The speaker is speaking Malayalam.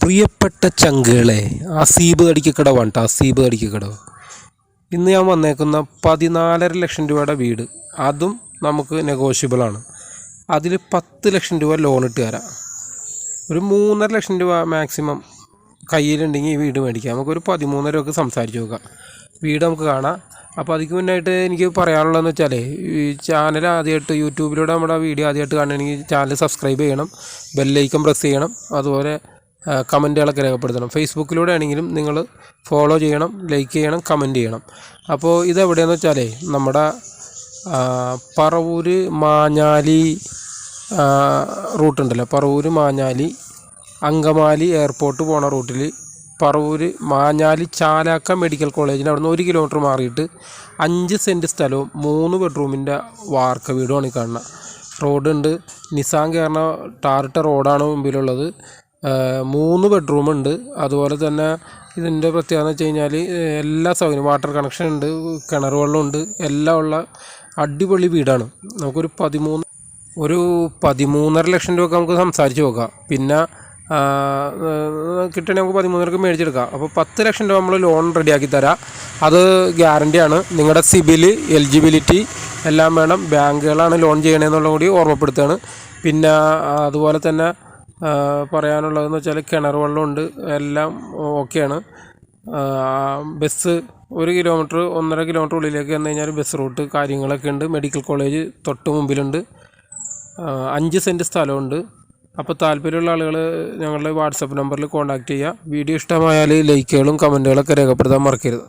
പ്രിയപ്പെട്ട ചങ്കുകളെ അസീബ് അടിക്കക്കടവാണ് കേട്ടോ അസീബ് അടിക്കക്കടവ് ഇന്ന് ഞാൻ വന്നേക്കുന്ന പതിനാലര ലക്ഷം രൂപയുടെ വീട് അതും നമുക്ക് നെഗോഷ്യബിളാണ് അതിൽ പത്ത് ലക്ഷം രൂപ ലോൺ ഇട്ട് തരാം. ഒരു മൂന്നര ലക്ഷം രൂപ മാക്സിമം കയ്യിലുണ്ടെങ്കിൽ ഈ വീട് മേടിക്കാം. നമുക്കൊരു പതിമൂന്നര ഒക്കെ സംസാരിച്ച് നോക്കാം. വീട് നമുക്ക് കാണാം. അപ്പോൾ അതിക്ക് മുന്നായിട്ട് എനിക്ക് പറയാനുള്ളതെന്ന് വെച്ചാൽ ഈ ചാനൽ ആദ്യമായിട്ട് യൂട്യൂബിലൂടെ നമ്മുടെ വീഡിയോ ആദ്യമായിട്ട് കാണണമെങ്കിൽ ചാനൽ സബ്സ്ക്രൈബ് ചെയ്യണം ബെല്ലൈക്കൺ പ്രസ് ചെയ്യണം അതുപോലെ കമന്റുകളൊക്കെ രേഖപ്പെടുത്തണം. ഫേസ്ബുക്കിലൂടെ ആണെങ്കിലും നിങ്ങൾ ഫോളോ ചെയ്യണം ലൈക്ക് ചെയ്യണം കമന്റ് ചെയ്യണം. അപ്പോൾ ഇതെവിടെയാണെന്ന് വെച്ചാൽ നമ്മുടെ പറവൂർ മാഞ്ഞാലി റൂട്ടുണ്ടല്ലോ പറവൂര് മാഞ്ഞാലി അങ്കമാലി എയർപോർട്ട് പോണ റൂട്ടിൽ പറവൂര് മാഞ്ഞാലി ചാലാക്ക മെഡിക്കൽ കോളേജിന് അവിടുന്ന് ഒരു കിലോമീറ്റർ മാറിയിട്ട് അഞ്ച് സെന്റ് സ്ഥലവും മൂന്ന് ബെഡ്റൂമിന്റെ വാർക്ക വീടുമാണ് ഈ കാണുന്നത് റോഡുണ്ട് നിസാം കയറുന്ന ടാറിട്ട റോഡാണ് മുമ്പിലുള്ളത്. മൂന്ന് ബെഡ്റൂം ഉണ്ട്. അതുപോലെ തന്നെ ഇതിന്റെ പ്രത്യേകത എന്ന് വെച്ച് കഴിഞ്ഞാൽ എല്ലാ സൗകര്യം വാട്ടർ കണക്ഷൻ ഉണ്ട് കിണർ വെള്ളമുണ്ട് എല്ലാം ഉള്ള അടിപൊളി വീടാണ്. നമുക്കൊരു പതിമൂന്ന് ഒരു പതിമൂന്നര ലക്ഷം രൂപ നമുക്ക് സംസാരിച്ച് നോക്കാം. പിന്നെ ആ, നമുക്ക് പതിമൂന്നരക്ക് മേടിച്ചെടുക്കാം. അപ്പോൾ പത്ത് ലക്ഷം രൂപ നമ്മൾ ലോൺ റെഡിയാക്കി തരാം അത് ഗ്യാരണ്ടിയാണ് നിങ്ങളുടെ സിബിൽ എലിജിബിലിറ്റി എല്ലാം വേണം. ബാങ്കുകളാണ് ലോൺ ചെയ്യണമെന്നുള്ള കൂടി ഓർമ്മപ്പെടുത്തുകയാണ്. പിന്നെ അതുപോലെ തന്നെ പറയാനുള്ളതെന്ന് വെച്ചാൽ കിണർ വെള്ളമുണ്ട് എല്ലാം ഓക്കെയാണ് ബസ് ഒരു കിലോമീറ്റർ ഒന്നര കിലോമീറ്റർ ഉള്ളിലേക്ക് വന്നു കഴിഞ്ഞാൽ ബസ് റൂട്ട് കാര്യങ്ങളൊക്കെ ഉണ്ട്. മെഡിക്കൽ കോളേജ് തൊട്ട് മുമ്പിലുണ്ട്. അഞ്ച് സെന്റ് സ്ഥലമുണ്ട് അപ്പോൾ താല്പര്യമുള്ള ആളുകൾ ഞങ്ങളുടെ വാട്സപ്പ് നമ്പറിൽ കോൺടാക്റ്റ് ചെയ്യുക വീഡിയോ ഇഷ്ടമായാൽ ലൈക്കുകളും കമന്റുകളൊക്കെ രേഖപ്പെടുത്താൻ മറക്കരുത്.